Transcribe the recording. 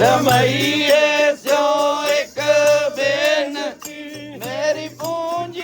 ਰਮਈਏ ਸਿਓ ਇੱਕ ਬੇਨਤੀ ਮੇਰੀ ਪੂੰਜੀ